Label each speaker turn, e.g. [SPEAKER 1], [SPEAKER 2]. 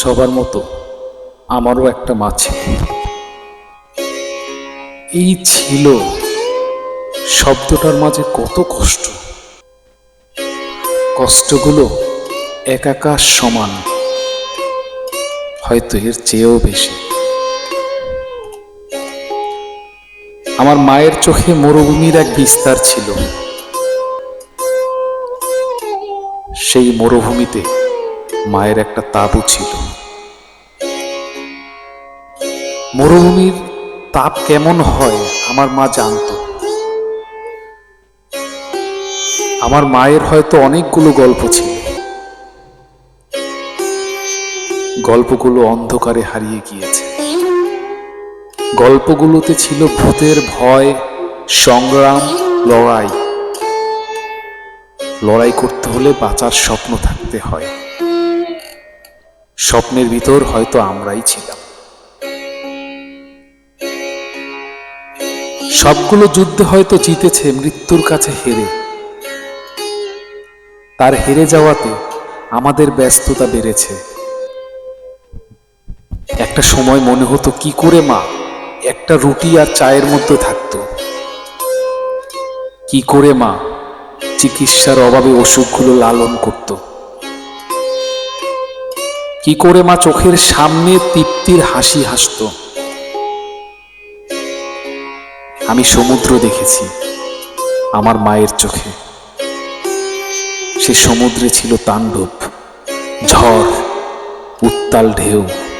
[SPEAKER 1] সবার মতো আমারও একটা মা ছিল। এই ছিল শব্দটার মাঝে কত কষ্ট। কষ্টগুলো একাকার সমান, হয়তো এর চেয়েও বেশি। আমার মায়ের চোখে মরুভূমির এক বিস্তার ছিল। সেই মরুভূমিতে মায়ের একটা তাঁবু ছিল। মরুভূমির তাপ কেমন হয়, আমার মা জানতো। আমার মায়ের হয়তো অনেকগুলো গল্প ছিল। গল্পগুলো অন্ধকারে হারিয়ে গিয়েছে। গল্পগুলোতে ছিল ভূতের ভয়, সংগ্রাম, লড়াই। লড়াই করতে হলে বাঁচার স্বপ্ন থাকতে হয়। স্বপ্নের ভিতর হয়তো আমরাই ছিলাম। সবগুলো যুদ্ধে হয়তো জিতেছে মৃত্যুর কাছে হেরে। তার হেরে যাওয়াতে আমাদের ব্যস্ততা বেড়েছে। একটা সময় মনে হতো কি করে মা, একটা রুটি আর চায়ের মধ্যে থাকতো। কি করে মা, চিকিৎসার অভাবে অসুখগুলো লালন করত। কি করে মা চোখের সামনে তৃপ্তির হাসি হাসত? আমি সমুদ্র দেখেছি, আমার মায়ের চোখে। সে সমুদ্রে ছিল তাণ্ডব, ঝড়, উত্তাল ঢেউ।